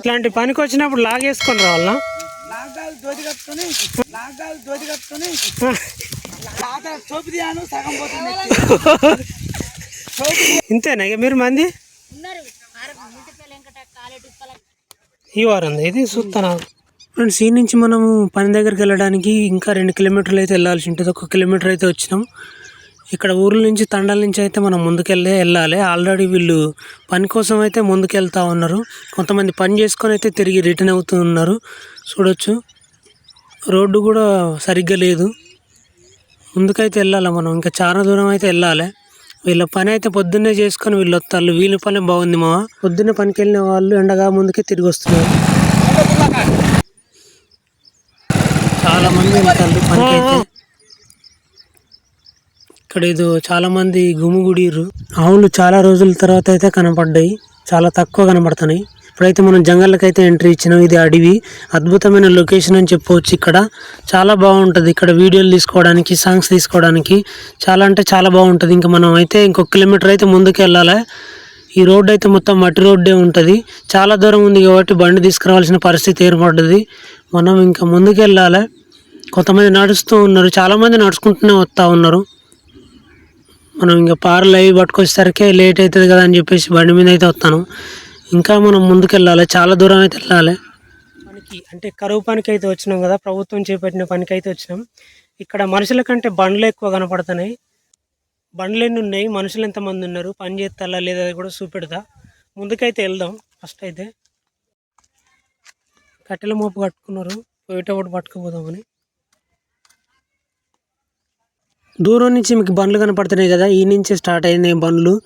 ఇట్లాంటి పనికి వచ్చినప్పుడు లాగేసుకొని రావాలా? ఇంతేనా ఇక మీరు మంది? ఈ వారం ఇది చూస్తాను. ఫ్రెండ్స్ ఈ నుంచి మనము పని దగ్గరికి వెళ్ళడానికి ఇంకా రెండు కిలోమీటర్లు అయితే వెళ్ళాల్సి ఉంటుంది. ఒక కిలోమీటర్ అయితే వచ్చినాం. ఇక్కడ ఊర్ల నుంచి తండాల నుంచి అయితే మనం ముందుకెళ్ళే వెళ్ళాలి. ఆల్రెడీ వీళ్ళు పని కోసం అయితే ముందుకెళ్తా ఉన్నారు. కొంతమంది పని చేసుకొని అయితే తిరిగి రిటర్న్ అవుతూ ఉన్నారు. చూడొచ్చు. రోడ్డు కూడా సరిగ్గా లేదు. ముందుకైతే వెళ్ళాలి మనం? ఇంకా చాలా దూరం అయితే వెళ్ళాలి. వీళ్ళ పని అయితే పొద్దున్నే చేసుకొని వీళ్ళు వస్తారు. వీళ్ళ పని బాగుంది మా పొద్దున్నే పనికి వెళ్ళిన వాళ్ళు ఎండగా ముందుకే తిరిగి వస్తున్నారు. చాలామంది వెళ్తారు పనికి అయితే ఇక్కడ ఏదో చాలా మంది గుమిగుడిరు ఆవులు చాలా రోజుల తర్వాత అయితే కనపడ్డాయి. చాలా తక్కువ కనపడుతున్నాయి ఇప్పుడైతే మనం జంగల్కి అయితే ఎంట్రీ ఇచ్చినాం. ఇది అడవి. అద్భుతమైన లొకేషన్ అని చెప్పవచ్చు ఇక్కడ. చాలా బాగుంటుంది ఇక్కడ వీడియోలు తీసుకోవడానికి సాంగ్స్ తీసుకోవడానికి. చాలా అంటే చాలా బాగుంటుంది. ఇంకా మనం అయితే ఇంకొక కిలోమీటర్ అయితే ముందుకు వెళ్ళాలి. ఈ రోడ్డు అయితే మొత్తం మట్టి రోడ్డే ఉంటుంది. చాలా దూరం ఉంది కాబట్టి బండి తీసుకురావాల్సిన పరిస్థితి ఏర్పడ్డది. మనం ఇంకా ముందుకు వెళ్ళాలి. కొంతమంది నడుస్తూ ఉన్నారు. చాలామంది నడుచుకుంటూనే వస్తూ ఉన్నారు. మనం ఇంకా పార్లు అవి పట్టుకొచ్చేసరికి లేట్ అవుతుంది కదా అని చెప్పేసి బండి మీద అయితే వస్తాను. ఇంకా మనం ముందుకెళ్ళాలి. చాలా దూరం అయితే వెళ్ళాలి. మనకి అంటే కరువు పనికి అయితే వచ్చినాం కదా. ప్రభుత్వం చేపట్టిన పనికి అయితే వచ్చినాం. ఇక్కడ మనుషుల కంటే బండ్లు ఎక్కువ కనపడుతున్నాయి. బండ్లు ఎన్ని ఉన్నాయి? మనుషులు ఎంతమంది ఉన్నారు? పని చేస్తారా లేదా అది కూడా చూపెడతా. ముందుకైతే వెళ్దాం. ఫస్ట్ అయితే కట్టెల మోపు కట్టుకున్నారు. పోయేటప్పుడు పట్టుకుపోదామని. దూరం నుంచి మీకు బండ్లు కనపడుతున్నాయి కదా ఈ నుంచి స్టార్ట్ అయినాయి బండ్లు.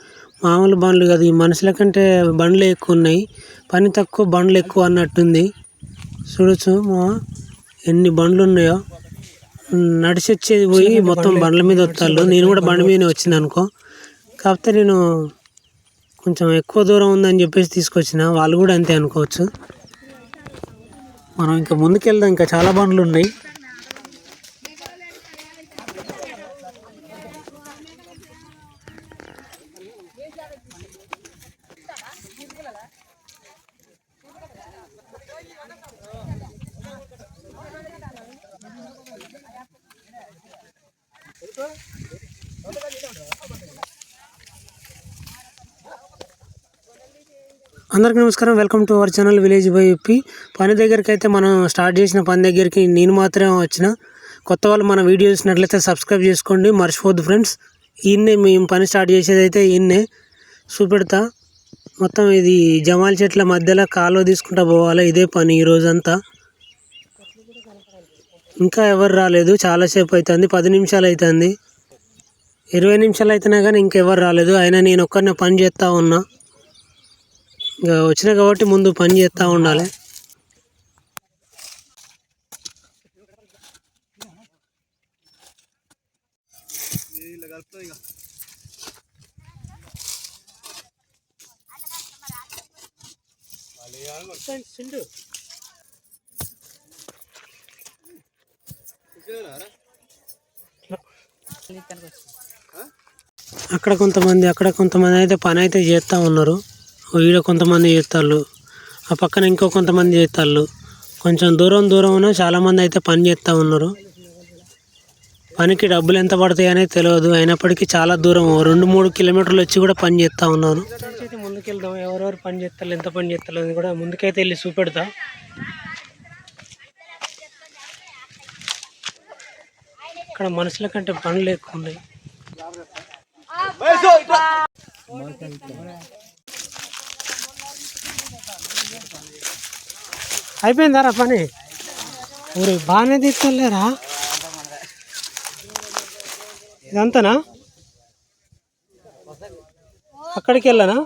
మామూలు బండ్లు కాదు ఈ మనుషుల కంటే బండ్లు ఎక్కువ ఉన్నాయి. పని తక్కువ బండ్లు ఎక్కువ అన్నట్టుంది. చూడొచ్చు మా ఎన్ని బండ్లు ఉన్నాయో. నడిచి వచ్చేది పోయి మొత్తం బండ్ల మీద వస్తారు నేను కూడా బండి మీదనే వచ్చింది అనుకో. కాకపోతే నేను కొంచెం ఎక్కువ దూరం ఉందని చెప్పేసి తీసుకొచ్చిన. వాళ్ళు కూడా అంతే అనుకోవచ్చు. మనం ఇంకా ముందుకెళ్దాం. ఇంకా చాలా బండ్లు ఉన్నాయి. అందరికీ నమస్కారం. Welcome to our channel village by పని దగ్గరికి అయితే మనం స్టార్ట్ చేసిన పని దగ్గరికి నేను మాత్రమే వచ్చిన. కొత్త వాళ్ళు మన వీడియో చూసినట్లయితే సబ్స్క్రైబ్ చేసుకోండి. మర్చిపోద్దు ఫ్రెండ్స్. ఈయన్నే మేము పని స్టార్ట్ చేసేది అయితే ఈయన్నే చూపెడతా. మొత్తం ఇది జమాల్ చెట్ల మధ్యలో కాలువ తీసుకుంటా పోవాలి ఇదే పని ఈ ఇంకా ఎవరు రాలేదు. చాలాసేపు అవుతుంది పది నిమిషాలు అవుతుంది ఇరవై నిమిషాలు అయితేనే కానీ ఇంకెవరు రాలేదు. అయినా నేను ఒక్కరినే పని చేస్తూ ఉన్నా. ఇంకా వచ్చినాయి కాబట్టి ముందు పని చేస్తూ ఉండాలి. అక్కడ కొంతమంది అక్కడ కొంతమంది అయితే పని అయితే చేస్తూ ఉన్నారు. ఈడ కొంతమంది చేస్తారు ఆ పక్కన ఇంకో కొంతమంది చేస్తారు కొంచెం దూరం దూరం చాలామంది అయితే పని చేస్తూ ఉన్నారు. పనికి డబ్బులు ఎంత పడతాయి అనేది తెలియదు అయినప్పటికీ చాలా దూరం. రెండు మూడు కిలోమీటర్లు వచ్చి కూడా పని చేస్తూ ఉన్నారు అయితే ముందుకెళ్దాం. ఎవరెవరు పని చేస్తారు ఎంత పని చేస్తారు అని కూడా ముందుకైతే వెళ్ళి చూపెడతా. ఇక్కడ మనుషుల కంటే పనులు ఎక్కువ ఉన్నాయి. అయిపోయిందారా పని? ఊరి బాగానే తీసుకోలేరా? ఇదంతానా? అక్కడికి వెళ్ళనా?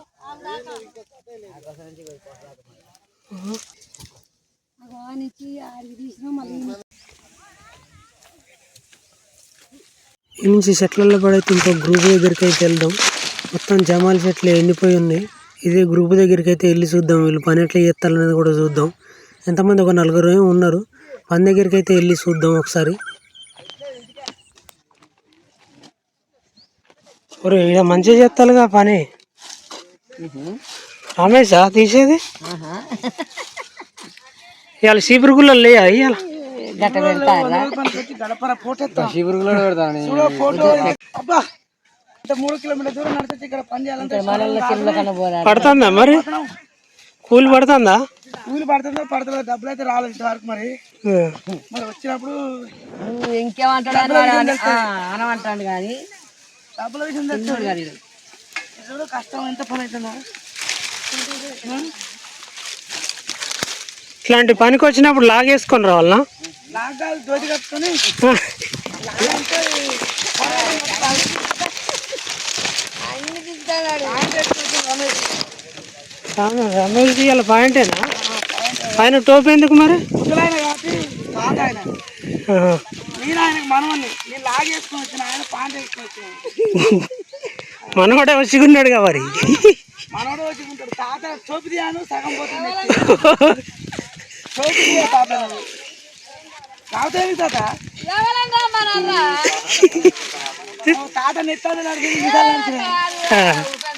ఈ నుంచి చెట్లలో పడైతే ఇంకో గ్రూప్ దగ్గరికి అయితే వెళ్దాం. మొత్తం జమాల చెట్లు ఎండిపోయి ఉన్నాయి. ఇదే గ్రూప్ దగ్గరికి అయితే వెళ్ళి చూద్దాం. వీళ్ళు పని ఎట్లా చేస్తారనేది కూడా చూద్దాం. ఎంతమంది ఒక నలుగురు ఏమో ఉన్నారు. పని దగ్గరికి అయితే వెళ్ళి చూద్దాం ఒకసారి. ఒరే ఈడ మంచిగా చేస్తారుగా పని. రమేషా తీసేది? ఇవాళ సీపురుగుల్లో లేయా? ఇవాళ? పడుతుందా మరి? కూలి పడుతుందా? కూలి పడుతుందో పడుతుందో డబ్బులు అయితే రాలేదు ఇంతవరకు మరి. మరి వచ్చినప్పుడు నువ్వు ఇంకేమంటాడు అనమంటాడు కానీ. డబ్బుల విషయం తెచ్చు చూడు కానీ. చూడు కష్టం ఎంత పని అవుతుందో. ఇట్లాంటి పనికి వచ్చినప్పుడు లాగేసుకొని రావాలనా? లాగాలు దోతి కట్టుకొని. రమేష్ ఇవాళ పాయింటేనా పైన టోపీ ఎందుకు మరి? ముసలాయన కాబట్టి తాత ఆయన. ఆహా. నేను ఆయనకు మనవన్ని నేను లాగేసుకొని వచ్చిన ఆయన పాంట వేసుకొని వచ్చిన మనం కూడా వచ్చికున్నాడుగా మరి తాత నెత్తాడు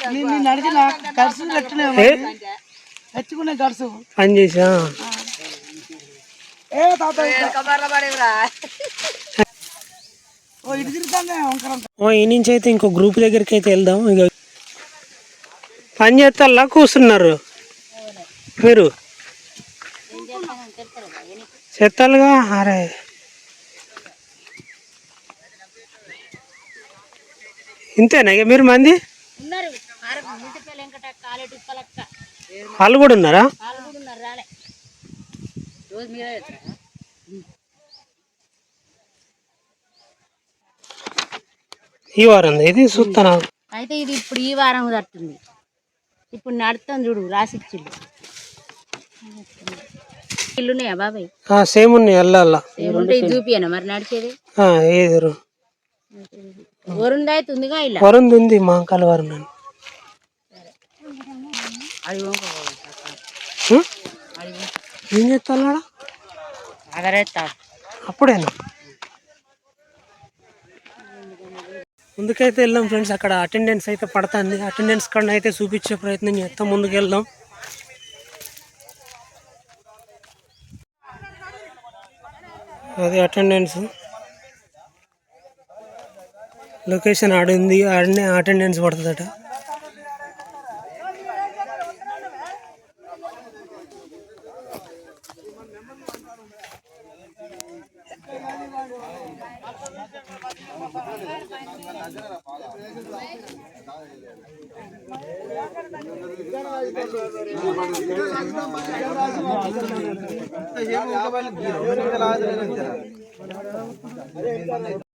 నేను తెచ్చుకునే చేసా? ఏ తాత ఈ నుంచి అయితే ఇంకో గ్రూప్ దగ్గరికి అయితే వెళ్దాం. ఇక పని చేస్తాలా కూర్చున్నారు. మీరు? చెత్తాలుగా అరే. ఇంతేనా ఇక మీరు మంది? వాళ్ళు కూడా ఉన్నారా? రోజు మీరే చేస్తారా? ఈ వారం ఇది చూస్తాను? అయితే ఇది ఇప్పుడు ఈ వారం తట్టుంది ఇప్పుడు నడుస్తాం చూడు రాసిచ్చిళ్ళు ఇల్లున్నాయా బాబాయ్? సేమ్ ఉన్నాయి వెళ్ళాలా ఏముంటే చూపియనా మరి నడిచేది? ఏదిరు వరుంది అయితే ఉందిగా ఇలా. వరం ఉంది మా అంకాల వరం అని? ఏం చేస్తాడా అప్పుడేనా? ముందుకైతే వెళ్దాం ఫ్రెండ్స్ అక్కడ అటెండెన్స్ అయితే పడుతుంది. అటెండెన్స్ కన్నా అయితే చూపించే ప్రయత్నం చేస్తాం ముందుకు వెళ్దాం అది అటెండెన్స్. లొకేషన్ ఆడింది ఆడనే అటెండెన్స్ పడుతుందట. ఏమో